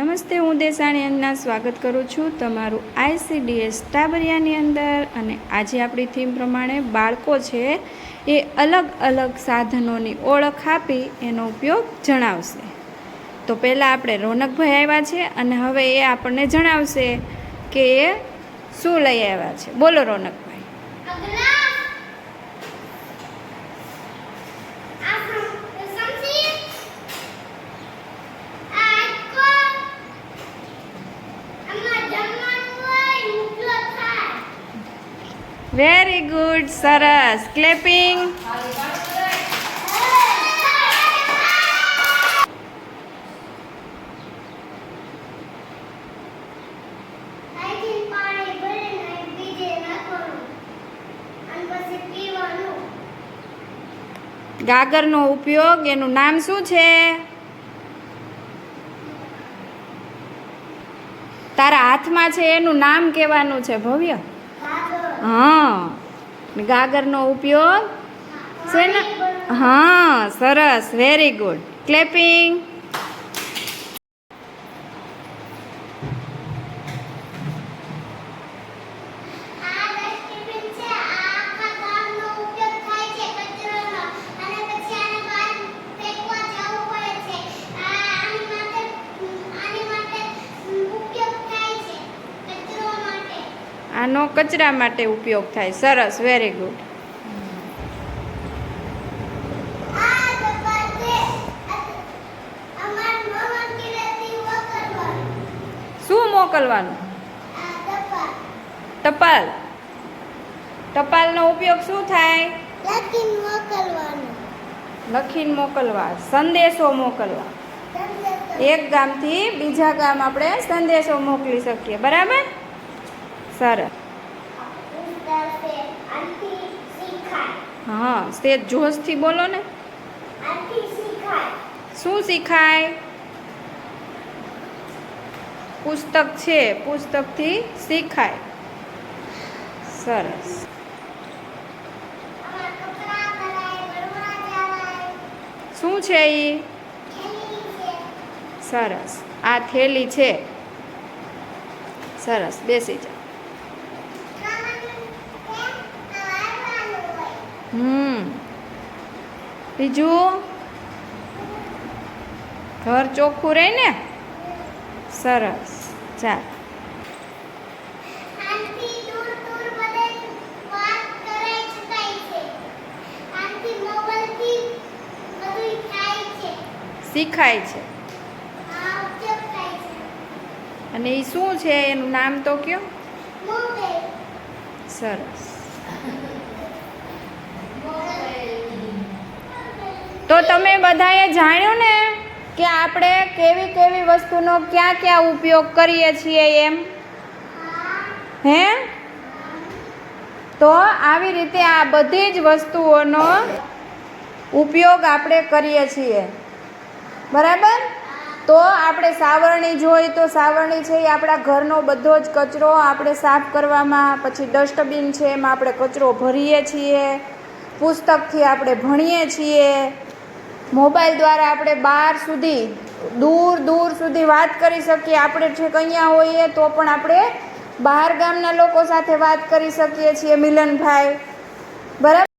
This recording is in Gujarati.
નમસ્તે, હું દેસાણી અંજના સ્વાગત કરું છું તમારું આઈસીડીએસ ટાબરિયાની અંદર. અને આજે આપણી થીમ પ્રમાણે બાળકો છે એ અલગ અલગ સાધનોની ઓળખ આપી એનો ઉપયોગ જણાવશે. તો પહેલાં આપણે રોનકભાઈ આવ્યા છે અને હવે એ આપણને જણાવશે કે એ શું લઈ આવ્યા છે. બોલો રોનકભાઈ અગલા આ સમસી આ કો આમાં જમવાનું હોય મૂકલો થાય વેરી ગુડ સરસ ક્લેપિંગ ગાગરનો ઉપયોગ, એનું નામ શું છે? તારા હાથમાં છે, એનું નામ કહેવાનું છે, ભવ્ય. હા. ગાગરનો ઉપયોગ છે ને હા સરસ વેરી ગુડ ક્લેપિંગ આ ડસ્ટબિન છે આ આખા ગામનો ઉપયોગ થાય છે કચરોનો અને પછી આને બહાર ફેંકવા જવું પડે છે આ આની માટે આની માટે ઉપયોગ થાય છે કચરો માટે આનો કચરા માટે ઉપયોગ થાય. સરસ વેરી ગુડ શું મોકલવાનું? ટપાલ. ટપાલનો ઉપયોગ શું થાય? મોકલવાનું લખીને મોકલવા, સંદેશો મોકલવા. એક ગામથી બીજા ગામ આપણે સંદેશો મોકલી શકીએ. બરાબર? આથી હા તે જોશથી બોલો ને. શું શીખાય? પુસ્તક છે, પુસ્તકથી શીખાય. સરસ. શું છે એ સરસ. આ થેલી છે. સરસ, બેસી જા. હમ. બીજું? ઘર ચોખ્ખું રહે ને? સરસ. ચાલ. શીખાય છે. અને એ શું છે? એનું નામ તો કયો? સરસ. તો તમે બધાએ જાણ્યું ને કે આપણે કેવી કેવી વસ્તુનો ક્યાં ક્યાં ઉપયોગ કરીએ છીએ એમ? હે? તો આવી રીતે આ બધી જ વસ્તુઓનો ઉપયોગ આપણે કરીએ છીએ. બરાબર? તો આપણે સાવરણી જોઈ તો સાવરણી છે એ આપણા ઘરનો બધો જ કચરો આપણે સાફ કરવામાં, પછી ડસ્ટબિન છે એમાં આપણે કચરો ભરીએ છીએ, પુસ્તકથી આપણે ભણીએ છીએ મોબાઈલ દ્વારા આપણે બહાર સુધી, દૂર દૂર સુધી વાત કરી શકીએ. આપણે છેક અહીંયા હોઈએ તો પણ આપણે બહાર ગામના લોકો સાથે વાત કરી શકીએ છીએ, મિલનભાઈ. બરાબર?